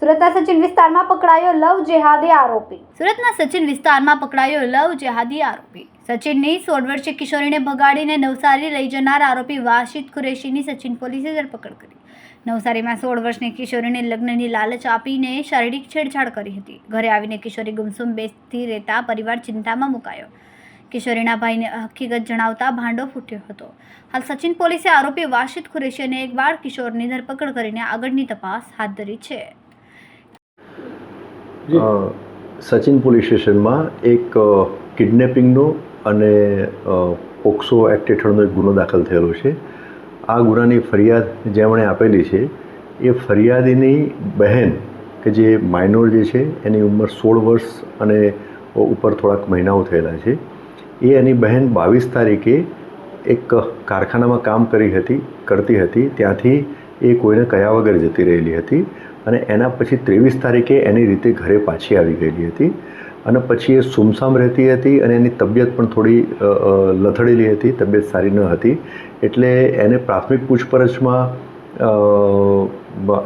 સુરતના સચિન વિસ્તારમાં પકડાયો લવ જેહાદી આરોપી. સુરતના સચિન વિસ્તારમાં પકડાયો લવ જેહાદી આરોપી. સચિનની સોળ વર્ષીય કિશોરીને ભગાડીને નવસારી લઈ જનાર આરોપી વાશિદ કુરેશીની સચિન પોલીસે ધરપકડ કરી. નવસારીમાં સોળ વર્ષની કિશોરીને લગ્નની લાલચ આપીને શારીરિક છેડછાડ કરી હતી. ઘરે આવીને કિશોરી ગુમસુમ બેસતી રહેતા પરિવાર ચિંતામાં મુકાયો. કિશોરીના ભાઈને હકીકત જણાવતા ભાંડો ફૂટ્યો હતો. હાલ સચિન પોલીસે આરોપી વાશિદ કુરેશી અને એક બાળ કિશોરની ધરપકડ કરીને આગળની તપાસ હાથ ધરી છે. સચિન પોલીસ સ્ટેશનમાં એક કિડનેપિંગનો અને પોક્સો એક્ટ હેઠળનો એક ગુનો દાખલ થયેલો છે. આ ગુનાની ફરિયાદ જેમણે આપેલી છે એ ફરિયાદીની બહેન કે જે માઇનોર જે છે એની ઉંમર સોળ વર્ષ અને ઉપર થોડાક મહિનાઓ થયેલા છે. એ એની બહેન બાવીસ તારીખે એક કારખાનામાં કામ કરી હતી, કરતી હતી. ત્યાંથી એ કોઈને કયા વગર જતી રહેલી હતી અને એના પછી ત્રેવીસ તારીખે એની રીતે ઘરે પાછી આવી ગયેલી હતી અને પછી એ સુમસામ રહેતી હતી અને એની તબિયત પણ થોડી લથડેલી હતી, તબિયત સારી ન હતી. એટલે એને પ્રાથમિક પૂછપરછમાં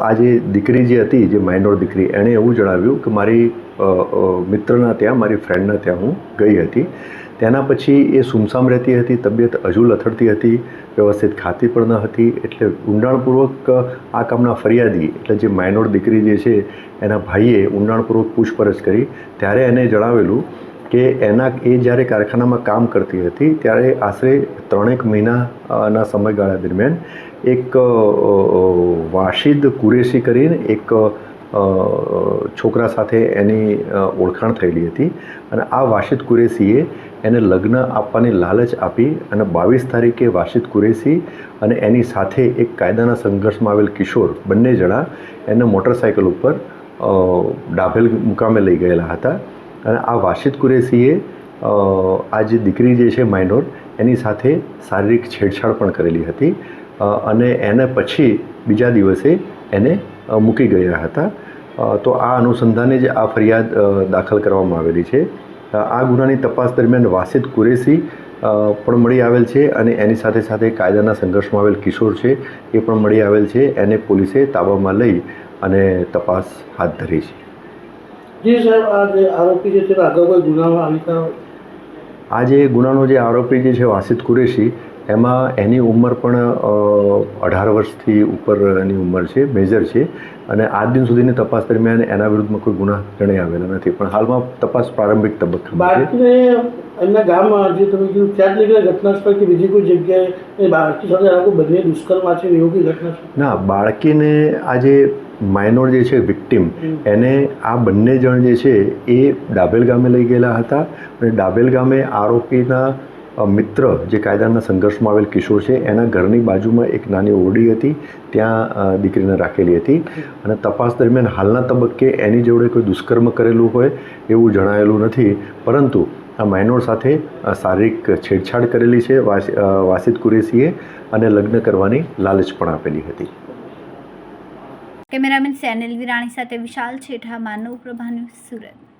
આ જે દીકરી જે હતી, જે માઇનોર દીકરી, એણે એવું જણાવ્યું કે મારી મિત્રના ત્યાં, મારી ફ્રેન્ડના ત્યાં હું ગઈ હતી. તેના પછી એ સુમસામ રહેતી હતી, તબિયત હજુ લથડતી હતી, વ્યવસ્થિત ખાતી પણ ન હતી, એટલે ઊંડાણપૂર્વક આ કામના ફરિયાદી, એટલે જે માઇનોર દીકરી જે છે, એના ભાઈએ ઊંડાણપૂર્વક પૂછપરછ કરી. ત્યારે એને જણાવેલું કે એના, એ જ્યારે કારખાનામાં કામ કરતી હતી, ત્યારે આશરે ત્રણેક મહિનાના સમયગાળા દરમિયાન એક વાશિદ કુરેશી કરીને એક છોકરા સાથે એની ઓળખાણ થયેલી હતી અને આ વાશિદ કુરેશીએ એને લગ્ન આપવાની લાલચ આપી અને બાવીસ તારીખે વાશિદ કુરેશી અને એની સાથે એક કાયદાના સંઘર્ષમાં આવેલ કિશોર બંને જણા એને મોટરસાયકલ ઉપર ડાભેલ મુકામે લઈ ગયેલા હતા અને આ વાશિદ કુરેશીએ આ જે દીકરી જે છે માઇનોર એની સાથે શારીરિક છેડછાડ પણ કરેલી હતી અને એને પછી બીજા દિવસે એને મૂકી ગયા હતા. તો આ અનુસંધાને જ આ ફરિયાદ દાખલ કરવામાં આવેલી છે. આ ગુનાની તપાસ દરમિયાન વાસિદ કુરેશી પણ મળી આવેલ છે અને એની સાથે સાથે કાયદાના સંઘર્ષમાં આવેલ કિશોર છે એ પણ મળી આવેલ છે. એને પોલીસે તાબામાં લઈ અને તપાસ હાથ ધરી છે. જી સાહેબ આ જે આરોપી જે છે ગુનામાં આવી આ જે ગુનાનો જે આરોપી જે છે વાસિદ કુરેશી એમાં એની ઉંમર પણ અઢાર વર્ષથી ઉપર એની ઉંમર છે મેજર છે. અને આજ દિન સુધીની તપાસ દરમિયાન એના વિરુદ્ધમાં કોઈ ગુના જણાઈ આવેલા નથી. પણ હાલમાં તપાસ પ્રારંભિક તબક્કામાં છે. એમના ગામમાં જે તમે કીધું ત્યાં જ નીકળે ઘટના સ્થળ કે બીજી કોઈ જગ્યાએ બાળકી સાથે આખું બંને દુષ્કર્મ છે એવું કઈ ઘટના છે? ના બાળકીને આ જે માઇનોર જે છે વિક્ટિમ એને આ બંને જણ જે છે એ ડાભેલ ગામે લઈ ગયેલા હતા. અને ડાભેલ ગામે આરોપીના મિત્ર જે કાયદાના સંઘર્ષમાં આવેલ કિશોર છે, એના ઘરની બાજુમાં એક નાની ઓરડી હતી, ત્યાં દીકરીને રાખેલી હતી. અને તપાસ દરમિયાન હાલના તબક્કે એની જોડે કોઈ દુષ્કર્મ કરેલું હોય એવું જણાયેલું નથી. પરંતુ આ માઇનોર સાથે શારીરિક છેડછાડ કરેલી છે વાસ- વાસિદ કુરેશીએ અને લગ્ન કરવાની લાલચ પણ આપેલી હતી. કેમેરામેન સેનિલ વિરાણી સાથે વિશાલ છેઠા, માનવ પ્રભા ન્યૂઝ સુરત.